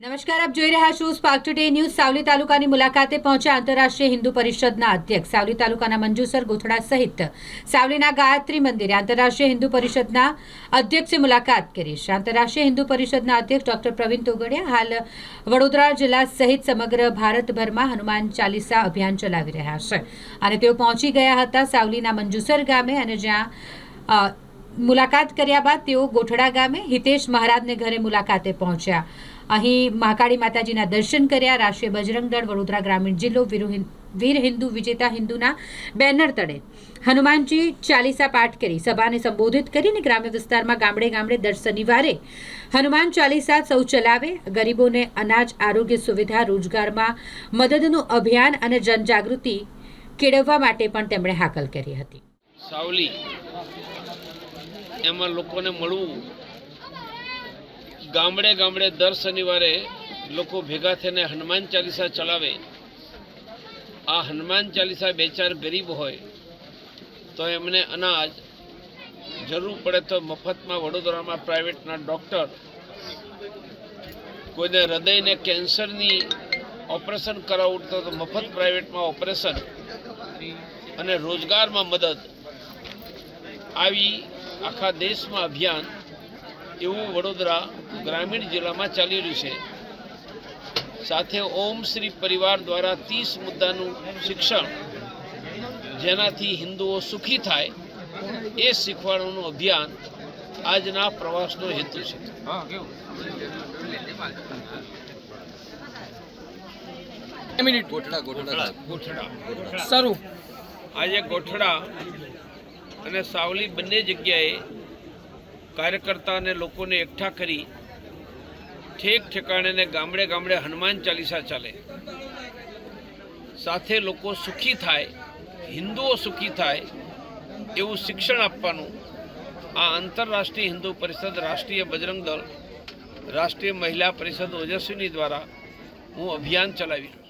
નમસ્કાર, આપ જોઈ રહ્યા છો સ્પાર્ક ટુડે ન્યૂઝ સાવલી તાલુકાની મુલાકાતે પહોંચ્યા આંતરરાષ્ટ્રીય હિન્દુ પરિષદના અધ્યક્ષ. સાવલી તાલુકાના મંજુસર ગોથડા સહિત સાવલીના ગાયત્રી મંદિરે આંતરરાષ્ટ્રીય હિન્દુ પરિષદના અધ્યક્ષે મુલાકાત કરી છે. આંતરરાષ્ટ્રીય હિન્દુ પરિષદના અધ્યક્ષ ડોક્ટર પ્રવીણ તોગડિયા હાલ વડોદરા જિલ્લા સહિત સમગ્ર ભારતભરમાં હનુમાન ચાલીસા અભિયાન ચલાવી રહ્યા છે. અને તેઓ પહોંચી ગયા હતા સાવલીના મંજુસર ગામે અને જ્યાં મુલાકાત કર્યા બાદ તેઓ ગોઠડા ગામે હિતેશ મહારાજને ઘરે મુલાકાતે પહોંચ્યા. અહીં મહાકાળી માતાજીના દર્શન કર્યા. રાષ્ટ્રીય બજરંગ દળ વડોદરા ગ્રામીણ જિલ્લો વીરુ હિન્દુ, વિજેતા હિન્દુના બેનર તળે. હનુમાનજી ચાલીસા પાઠ કરી સભાને સંબોધિત કરીને ગ્રામ્ય વિસ્તારમાં ગામડે ગામડે દર શનિવારે હનુમાન ચાલીસા સૌ ચલાવે. ગરીબોને અનાજ, આરોગ્ય સુવિધા, રોજગારમાં મદદનું અભિયાન અને જનજાગૃતિ કેળવવા માટે પણ તેમણે હાકલ કરી હતી. સાવલી. એમાં લોકોને મળવું. ગામડે ગામડે દર શનિવારે લોકો ભેગા થઈને હનુમાન ચાલીસા ચલાવે. આ હનુમાન ચાલીસા બે ચાર ગરીબ હોય, તો એમને અનાજ જરૂર પડે તો મફતમાં વડોદરામાં પ્રાઇવેટના ડૉક્ટર કોઈને હૃદયને કેન્સરની ઓપરેશન કરાવવું તો મફત પ્રાઇવેટમાં ઓપરેશન અને રોજગારમાં મદદ આવી આખા દેશમાં અભિયાન એવું વડોદરા ગ્રામીણ જિલ્લામાં ચાલી રહ્યું છે. સાથે ઓમ શ્રી પરિવાર દ્વારા ત્રીસ મુદ્દાનું શિક્ષણ જેનાથી હિન્દુઓ સુખી થાય એ શીખવાડવાનું અભિયાન આજના પ્રવાસનો હેતુ છે. ગોઠડા ગોઠડા. ગોઠડા સારું આજે ગોઠડા અને સાવલી બંને જગ્યાએ કાર્યકર્તા અને લોકોને એકઠા કરી ઠેક ઠેકાણે ને ગામડે ગામડે હનુમાન ચાલીસા ચાલે. સાથે લોકો સુખી થાય, હિન્દુઓ સુખી થાય એવું શિક્ષણ આપવાનું આ આંતરરાષ્ટ્રીય હિન્દુ પરિષદ રાષ્ટ્રીય બજરંગ દળ રાષ્ટ્રીય મહિલા પરિષદ ઓજસ્વીની દ્વારા હું અભિયાન ચલાવી રહ્યો